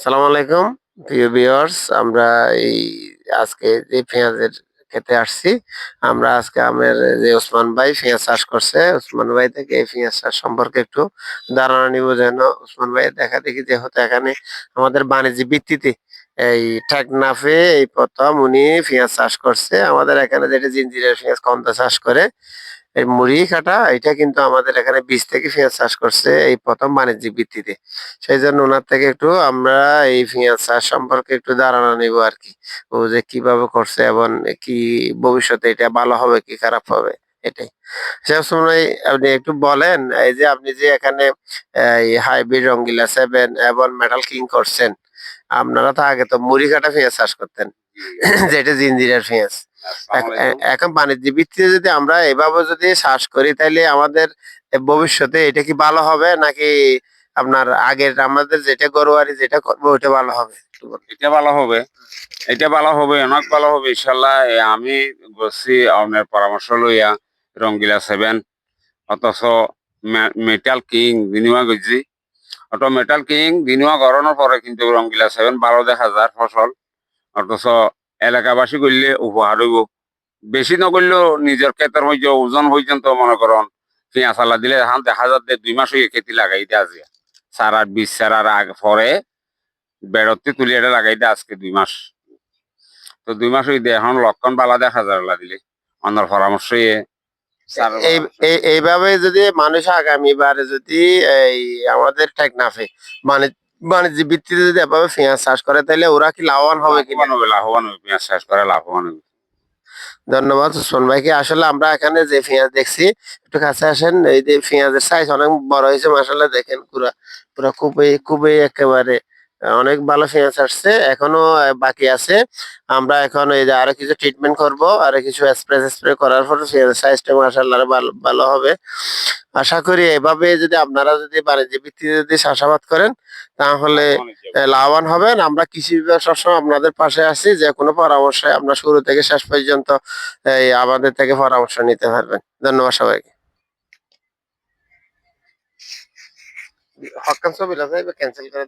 সালামু আলাইকুম, প্রিয় ভিউয়ার্স। আমরা এই আজকে যে পেঁয়াজের খেতে আসছি, আমরা আজকে আমের যে ওসমান ভাই পেঁয়াজ চাষ করছে, ওসমান ভাই থেকে এই পেঁয়াজ চাষ সম্পর্কে একটু ধারণা নিব যেন ওসমান ভাই দেখা দেখি যেহেতু এখানে আমাদের বাণিজ্যিক ভিত্তিতে এই টেকনাফে এই প্রথম উনি পেঁয়াজ চাষ করছে। আমাদের এখানে যেটা জিঞ্জিরের পেঁয়াজ, কন্দা চাষ করে এই মুড়ি কাটা এটা কিন্তু আমাদের এখানে বীজ থেকে পেঁয়াজ চাষ করছে এই প্রথম বাণিজ্যিক ভিত্তিতে। সেই জন্য ওনার থেকে একটু আমরা এই পেঁয়াজ চাষ সম্পর্কে একটু ধারণা নিব আর কি ও যে কীভাবে করছে এবং কি ভবিষ্যতে এটা ভালো হবে কি খারাপ হবে, এটাই। সে সময় আপনি একটু বলেন, এই যে আপনি যে এখানে হাইব্রিড রঙ্গিলা সেভেন এবং মেটাল কিং করছেন আপনারা তো আগে তো মুড়ি কাটা পেঁয়াজ চাষ করতেন যেটা জিঞ্জিরের পেঁয়াজ এখন বাণিজ্যিক ভিত্তিতে যদি আমরা এভাবে যদি চাষ করি তাহলে আমাদের ভবিষ্যতে এটা কি ভালো হবে নাকি আপনার আগের আমাদের যেটা গরুয়ারি যেটা করব ওইটা ভালো হবে? এটা ভালো হবে। এটা ভালো হবে অনেক ভালো হবে ইনশাল্লাহ আমি বলছি আপনার পরামর্শ লইয়া রঙ্গিলা সেভেন অথচ মেটাল কিং বিনিয়োগ করছি অত মেটাল কিং বিনিয়োগ করানোর পরে কিন্তু রঙ্গিলা সেভেন ভালো দেখা যায় ফসল অথচ এলাকাবাসী করলে উপহার হইব বেশি নকরলেও নিজের ক্ষেতের মধ্যে ওজন পর্যন্ত মনে করুন পেঁয়াজ আলা দিলে এখন দেখা যাচ্ছে দুই মাস হয়ে খেতি লাগাই দিয়ে আছে। সারার বীজ সারার আগে পরে বেড়তে তুলি এটা লাগাই দিয়ে আজকে দুই মাস তো দুই মাস হয়ে দিয়ে এখন লক্ষণ বালা দেখা যায় দিলে। অন্যর পরামর্শ এইভাবে যদি মানুষ আগামী বারে যদি এই আমাদের টেকনাফে বাণিজ্য বাণিজ্যিক ভিত্তিতে যদি এভাবে পেঁয়াজ চাষ করে তাহলে ওরা কি লাভবান হবে কি লাভবান হবে লাভবান হবে পেঁয়াজ চাষ করে লাভবান হবে। ধন্যবাদ উসমান ভাইকে। আসলে আমরা এখানে যে পেঁয়াজ দেখছি একটু কাছে আসেন এই যে পেঁয়াজের সাইজ অনেক বড় হয়েছে মাসাল্লাহ দেখেন পুরা পুরা খুবই খুবই একেবারে অনেক ভালো পেঁয়াজ আসছে। এখনও বাকি আছে। আমরা এখন এই যে আরও কিছু ট্রিটমেন্ট করব আরও কিছু স্প্রে স্প্রে করার পর সাইজটা মাসাল্লাহ ভালো ভালো হবে। আশা করি এভাবে যদি আপনারা যদি বাণিজ্য ভিত্তিতে যদি চাষাবাদ করেন তাহলে লাভবান হবেন। আমরা কৃষি বিভাগ সবসময় আপনাদের পাশে আছি। যে কোনো পরামর্শে আপনার শুরু থেকে শেষ পর্যন্ত এই আমাদের থেকে পরামর্শ নিতে পারবেন। ধন্যবাদ সবাইকে। হকাম ছবি ক্যান্সেল করে